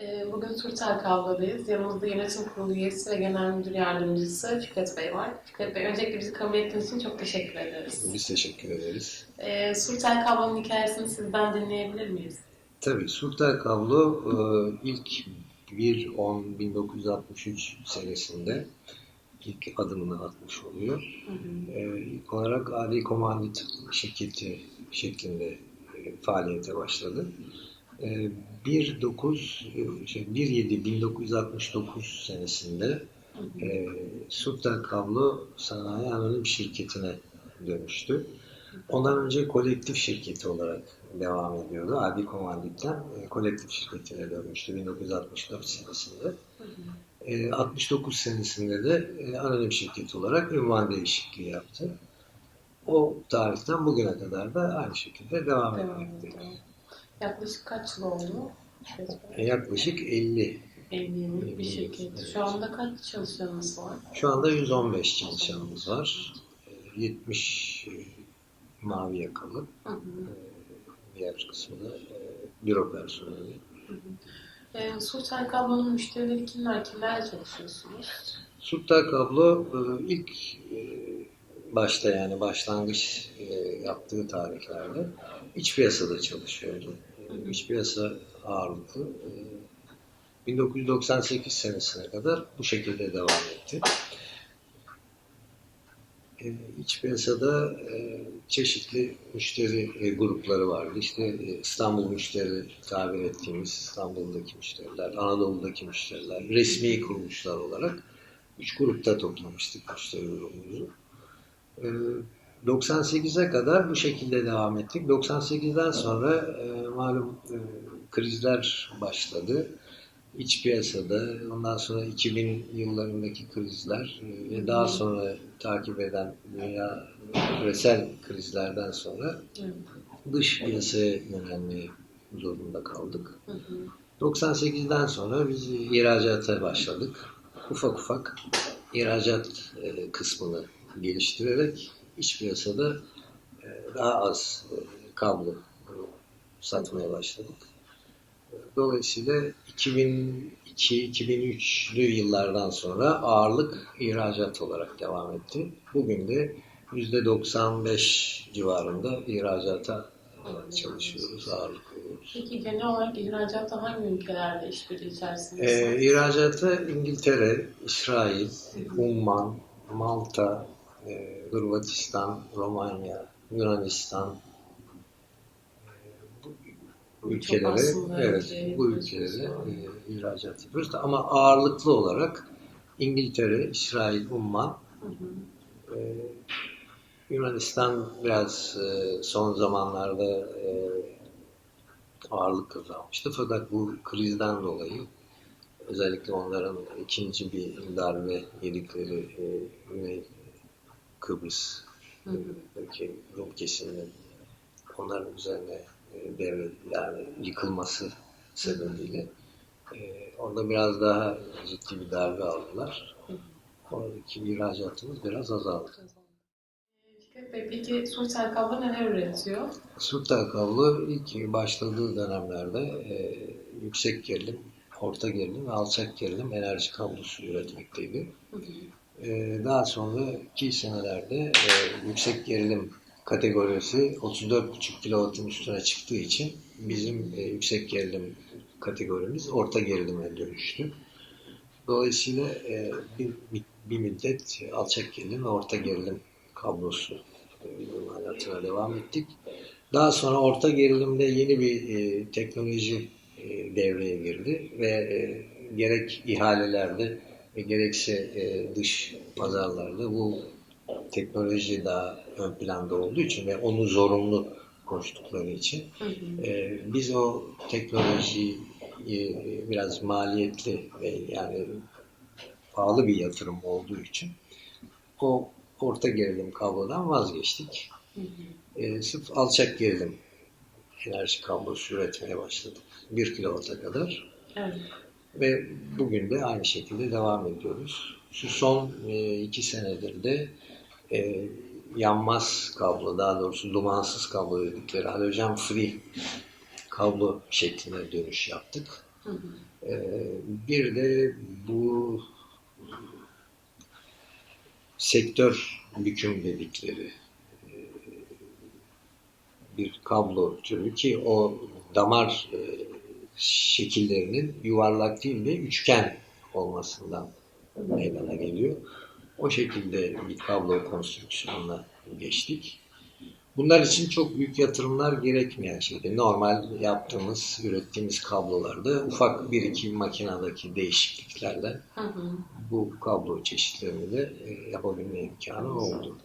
Ee, Bugün Turtel Kablo'dayız. Yanımızda yönetim kurulu üyesi ve genel müdür yardımcısı Fikret Bey var. Fikret Bey, öncelikle bizi kabul ettiğiniz için çok teşekkür ederiz. Biz teşekkür ederiz. Ee, Turtel Kablo'nun hikayesini sizden dinleyebilir miyiz? Tabii Sultan Kablo e, ilk 1-10-1963 senesinde ilk adımını atmış oluyor. Hı hı. E, İlk olarak Adi Komandit şirketi şeklinde e, faaliyete başladı. E, 1-9 e, şey, 1-7-1969 senesinde Hı hı. e, Sultan Kablo Sanayi Anonim Şirketi'ne dönüştü. Ondan önce kolektif şirketi olarak devam ediyordu. Adi Komandit'ten e, kolektif şirketine dönmüştü 1964 senesinde. E, 69 senesinde de e, anonim şirketi olarak ünvan değişikliği yaptı. O tarihten bugüne kadar da aynı şekilde devam Devam etmektedir. Yaklaşık kaç yıl oldu? E, yaklaşık 50. 50 yıllık bir şirket. evet. Şu anda kaç çalışanınız var? Şu anda 115 çalışanımız var. E, 70 e, mavi yakalı. Hı hı. Diğer kısmı da e, büro personeli. Ee, Turtel Kablo'nun müşterileri kimler? Kimlerle çalışıyorsunuz? Sultan Kablo e, ilk e, başta yani başlangıç e, yaptığı tarihlerde iç piyasada çalışıyordu. İç piyasa ağırlıklı. E, 1998 senesine kadar bu şekilde devam etti. E, İç piyasada e, çeşitli müşteri e, grupları vardı. İşte e, İstanbul müşteri tabir ettiğimiz İstanbul'daki müşteriler, Anadolu'daki müşteriler, resmi kuruluşlar olarak üç grupta toplamıştık müşteri grubumuzu. Ee, 98'e kadar bu şekilde devam ettik. 98'den sonra e, malum e, krizler başladı. İç piyasada, ondan sonra 2000 yıllarındaki krizler e, ve daha sonra takip eden dünya küresel krizlerden sonra dış piyasaya yönelmeye zorunda kaldık. Hı hı. 98'den sonra biz ihracata başladık. Ufak ufak ihracat e, kısmını geliştirerek iç piyasada e, daha az e, kablo satmaya başladık. Dolayısıyla 2002-2003'lü yıllardan sonra ağırlık ihracat olarak devam etti. Bugün de %95 civarında ihracata çalışıyoruz, ağırlık veriyoruz. Peki genel olarak ihracatta hangi ülkelerle işbirliği içerisindesiniz? Ee, ihracata İngiltere, İsrail, Umman, Malta, e, Hırvatistan, Romanya, Yunanistan e, bu, bu ülkelere evet ülkeye bu ülkelere e, ihracat yapıyoruz ama ağırlıklı olarak İngiltere, İsrail, Umman, Hı hı. e, Yunanistan biraz e, son zamanlarda e, ağırlık kazanmıştı. Fakat bu krizden dolayı özellikle onların ikinci bir darbe yedikleri e, Güney Kıbrıs hı. ülke, Rum kesiminin onların üzerine e, devre yani yıkılması sebebiyle e, orada biraz daha ciddi bir darbe aldılar. Oradaki ihracatımız biraz azaldı. Peki Turtel Kablo neler üretiyor? Sultan kablo ilk başladığı dönemlerde e, yüksek gerilim, orta gerilim ve alçak gerilim enerji kablosu üretmekteydi. Hı hı. E, daha sonraki senelerde e, yüksek gerilim kategorisi 34,5 kilovatın üstüne çıktığı için bizim e, yüksek gerilim kategorimiz orta gerilime dönüştü. Dolayısıyla e, bir, bir, müddet alçak gerilim ve orta gerilim kablosu e, imalatına devam ettik. Daha sonra orta gerilimde yeni bir e, teknoloji e, devreye girdi ve e, gerek ihalelerde gerekse e, dış pazarlarda bu teknoloji daha ön planda olduğu için ve onu zorunlu koştukları için e, biz o teknolojiyi e, biraz maliyetli ve yani pahalı bir yatırım olduğu için o orta gerilim kablodan vazgeçtik. Hı hı. E, sırf alçak gerilim enerji kablosu üretmeye başladık. 1 kilovata kadar. Evet. Ve bugün de aynı şekilde devam ediyoruz. Şu son e, iki senedir de e, yanmaz kablo, daha doğrusu dumansız kablo dedikleri halojen free kablo şekline dönüş yaptık. Hı hı. Ee, bir de bu sektör büküm dedikleri e, bir kablo türü ki o damar e, şekillerinin yuvarlak değil de üçgen olmasından meydana geliyor. O şekilde bir kablo konstrüksiyonuna geçtik. Bunlar için çok büyük yatırımlar gerekmeyen şeydi. Normal yaptığımız, ürettiğimiz kablolarda ufak bir iki makinedeki değişikliklerle Hı hı. bu kablo çeşitlerini de e, yapabilme imkanı oldu.